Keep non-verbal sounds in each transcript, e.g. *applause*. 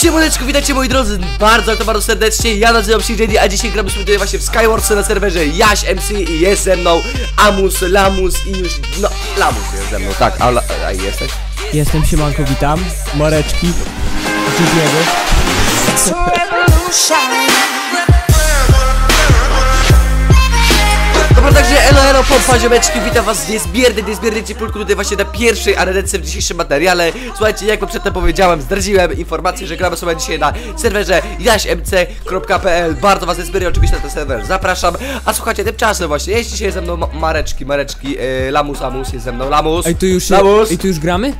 Siemaneczko, witajcie moi drodzy bardzo, ale to bardzo serdecznie, ja nazywam się JD, a dzisiaj gramy sobie tutaj właśnie w Skywarsy na serwerze Jaś MC i jest ze mną Amus, Lamus i już, no, Lamus jest ze mną, tak, a, la- a jesteś? Jestem Siemanko, witam. Mareczki. Dziękuję. Pompa, ziomeczki, witam was niezmiernie, niezmiernie cieplutko tutaj właśnie na pierwszej arenece w dzisiejszym materiale. Słuchajcie, jak przedtem powiedziałem, zdradziłem informację, że gramy sobie dzisiaj na serwerze jaśmc.pl Bardzo was niezmiernie oczywiście na ten serwer zapraszam. A słuchajcie, tymczasem właśnie, jest dzisiaj ze mną Ma- Mareczki, Mareczki, e, Lamus, Amus, jest ze mną Lamus. Ej, tu już, Lamus! ej, tu już gramy?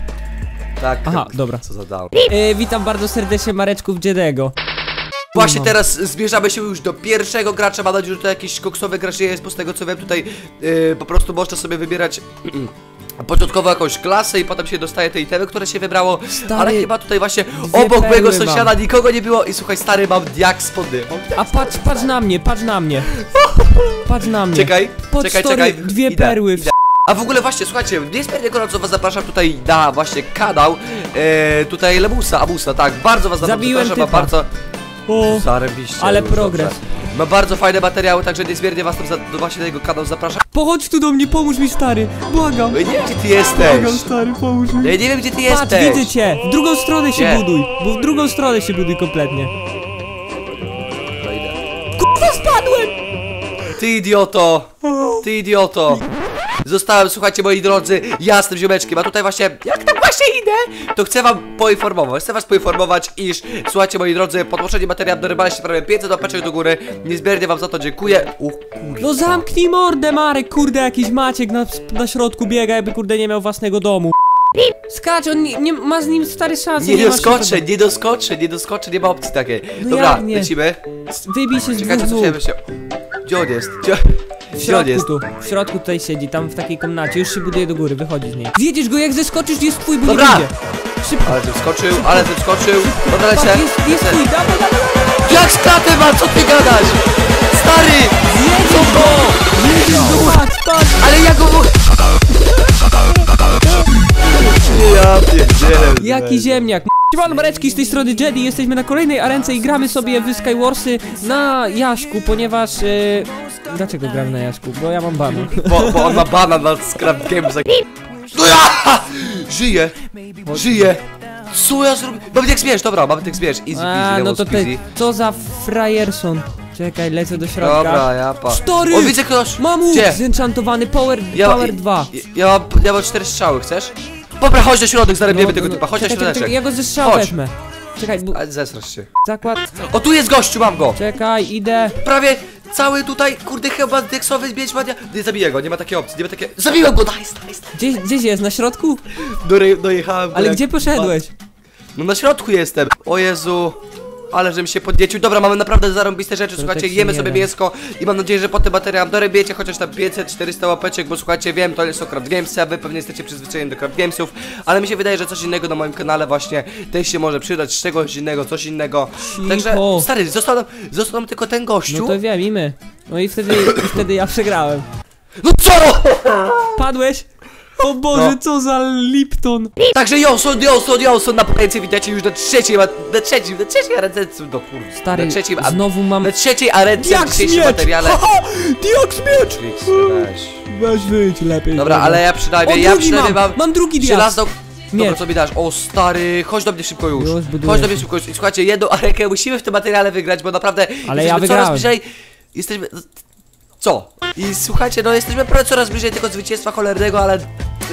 Tak. Aha, dobra. Co za down. E, witam bardzo serdecznie Mareczków Dziedego. Właśnie teraz zbierzamy się już do pierwszego gracza. Mam nadzieję, że to jakiś koksowy gracz nie jest, bo z tego co wiem tutaj yy, po prostu można sobie wybierać *clears throat* początkowo jakąś klasę i potem się dostaje te itemy, które się wybrało. Stary, ale chyba tutaj właśnie obok mojego sąsiada mam. nikogo nie było i słuchaj stary mam diak spodny. Mam diak A patrz, patrz na mnie, patrz na mnie. *laughs* Patrz na mnie. Czekaj, Pod czekaj, story czekaj. dwie Idę, perły. idę. A w ogóle właśnie, słuchajcie, niezmiernie gorąco was zapraszam tutaj na właśnie kanał e, tutaj Lemusa, Abusa, tak, bardzo was zapraszam, typa. bardzo... O, Zarobiście. Ale już progres. dobrze. Ma bardzo fajne materiały, także niezmiernie was tam za, do właśnie na jego kanał zapraszam. pochodź tu do mnie, pomóż mi stary. Błagam. Ja nie wiem gdzie ty jesteś. Błagam stary, pomóż mi. Ja nie wiem gdzie ty Patrz, jesteś. widzę cię. W drugą stronę się Gdzie? buduj. Bo w drugą stronę się buduj kompletnie. Idę. Kurwa, spadłem! Ty idioto! Ty idioto! Zostałem, słuchajcie moi drodzy, jasnym ziomeczkiem, a tutaj właśnie, jak tam właśnie idę, to chcę wam poinformować, chcę was poinformować, iż, słuchajcie moi drodzy, podłożenie materiału dorywaliście prawie 500 łapeczek do góry, niezmiernie wam za to dziękuję. U. No zamknij mordę, Marek, kurde, jakiś Maciek na, na środku biega, jakby kurde nie miał własnego domu. Skacz, on nie, nie ma z nim stary szans. Nie ma doskoczę, nie doskoczę, nie doskoczę, nie ma opcji takiej. No Dobra, nie? lecimy. Wybij się z Czekajcie, dwóch cofniemy się. Gdzie on jest? Gdzie, W środku jest? tu, w środku tutaj siedzi, tam w takiej komnacie, już się buduje do góry, wychodzi z niej. Zjedziesz go, jak zeskoczysz, jest twój, bo Dobra. nie. Szybko, Ale wskoczył, ale wskoczył. Dobra, patrz, lecę. jest, jest twój, dawaj, dawaj, dawaj, Jak skratę ma, co ty gadasz? Stary! Jedziesz go! Jedziesz go, patrz, patrz! Ale ja go... Ja pierdzielę. Jaki ziemniak! Siemano Mareczki, z tej strony Jedi, jesteśmy na kolejnej arence i gramy sobie w Skywarsy na Jaszku, ponieważ... Yy... Dlaczego gram na Jaszku? Bo ja mam ban. *laughs* Bo, bo on ma bana na Scrap Games. No ja! Żyję! Żyję! Co ja zrobię? Mamy jak zmierz, dobra, mamy jak zmierz. Easy peasy, A, no to ty, co za frajerson. Czekaj, lecę do środka. Dobra, ja pa. Stary! O, widzę ktoś! Mam łuk Gdzie? zenchantowany, power, Ja, power 2. Ja, ja, mam, ja mam cztery strzały, chcesz? Dobra, chodź na środek, zarebiemy tego typa, chodź na No, czekaj, środeczek. czekaj, ja go ze strzału Chodź. wezmę. Czekaj, Ale zesrasz się. zakład, O, tu jest gościu, mam go! czekaj, idę. Prawie cały tutaj, kurde, chyba deksowy zbieć mania. Nie zabiję go, nie ma takiej opcji, nie ma takiej... Zabiłem go, nice, nice. Gdzie, gdzieś jest, na środku? Dory, dojechałem go Ale jak- gdzie poszedłeś? No na środku jestem. O Jezu. Ale żebym się podniecił. Dobra, mamy naprawdę zarąbiste rzeczy. Słuchajcie, jemy sobie mięsko i mam nadzieję, że po tym materiałem dorybiecie chociaż tam 500-400 łapeczek, bo słuchajcie, wiem, to jest o Craft Gamesy, a wy pewnie jesteście przyzwyczajeni do Craft Gamesów, ale mi się wydaje, że coś innego na moim kanale właśnie też się może przydać, czegoś innego, coś innego. Cicho. Także, stary, został nam, został nam tylko ten gościu. No to wiem, i my. No i wtedy, i wtedy ja przegrałem. No co? Padłeś? O Boże, No. co za Lipton! Także Johnson, Johnson, Johnson, na potencję witajcie już na trzeciej, na trzeciej, na trzeciej arence, no kurde, Stary, na trzeciej, a- znowu mam... na trzeciej arence w Jak dzisiejszym materiale. Haha! Diaks miecz! Weź. Weź wyjdź lepiej. Dobra, ale ja przynajmniej, O, ja przynajmniej mam, mam, mam drugi diaks. żelazną... Dobra, Miecz. co mi dasz? O stary, chodź do mnie szybko już. Już chodź do mnie szybko już. I Słuchajcie, jedną arekę musimy w tym materiale wygrać, bo naprawdę Ale jesteśmy ja wygrałem. coraz bliżej... Jesteśmy... Co? I słuchajcie, no jesteśmy prawie coraz bliżej tego zwycięstwa cholernego, ale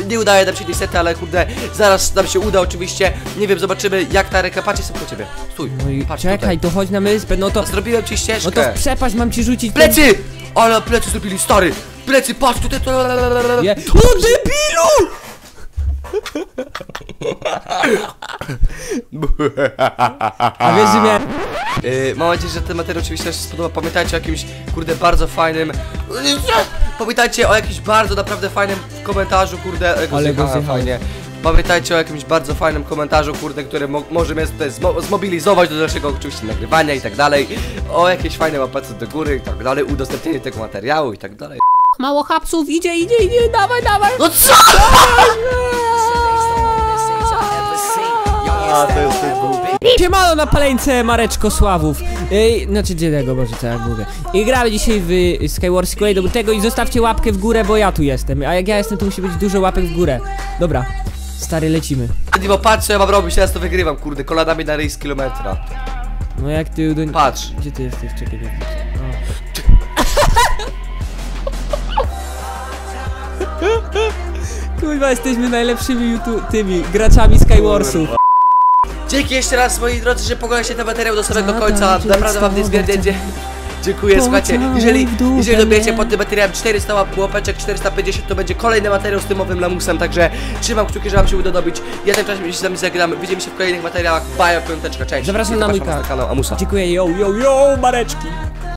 nie udaje nam się niestety, ale kurde, zaraz nam się uda oczywiście. Nie wiem, zobaczymy jak ta areka, patrz, jestem po ciebie. Stój, No i patrz czekaj, to chodź na wyspę, no to... tutaj. Zrobiłem ci No ścieżkę. to w przepaść mam ci rzucić... Plecy! Ale plecy zrobili, stary! Plecy, patrz tutaj, to... Je... O debilu! *laughs* A wiesz, że miałem... Yy, mam nadzieję, że ten materiał oczywiście też się spodoba. Pamiętajcie o jakimś, kurde, bardzo fajnym... Pamiętajcie o jakimś bardzo naprawdę fajnym komentarzu, kurde, e, go Ale go zjechałem fajnie. Pamiętajcie o jakimś bardzo fajnym komentarzu, kurde, który mo może mnie tutaj zmo zmobilizować do dalszego oczywiście nagrywania i tak dalej. O jakieś fajne łapece do góry i tak dalej, udostępnienie tego materiału i tak dalej. Mało hapsów, idzie, idzie, idzie, dawaj, dawaj! No co? Siemano na paleńce Mareczko Sławów Ej, Znaczy dzielnego, boże co ja mówię I gramy dzisiaj w Skywars kolej do tego i zostawcie łapkę w górę, bo ja tu jestem A jak ja jestem, to musi być dużo łapek w górę Dobra, stary, lecimy Diwo, patrz co ja mam robić, teraz to wygrywam, kurde, kolanami na ryj z kilometra. No jak ty do... Patrz. Gdzie ty jesteś? Czekaj, nie. *laughs* Kurwa, jesteśmy najlepszymi tymi graczami Skywarsów. Dzięki jeszcze raz moi drodzy, że poglądacie ten materiał do samego końca. Naprawdę wam niezmiernie *laughs* dziękuję. Słuchajcie, jeżeli, jeżeli dobijecie pod tym materiałem 400 łap- łapeczek, 450, to będzie kolejny materiał z tymowym lamusem, także trzymam kciuki, że wam się uda dobić. Ja tym czasem się z wami zagram. Widzimy się w kolejnych materiałach. Baja, piąteczka, cześć. Zapraszam na mój kanał Amusa. Dziękuję, yo, yo, yo, Mareczki.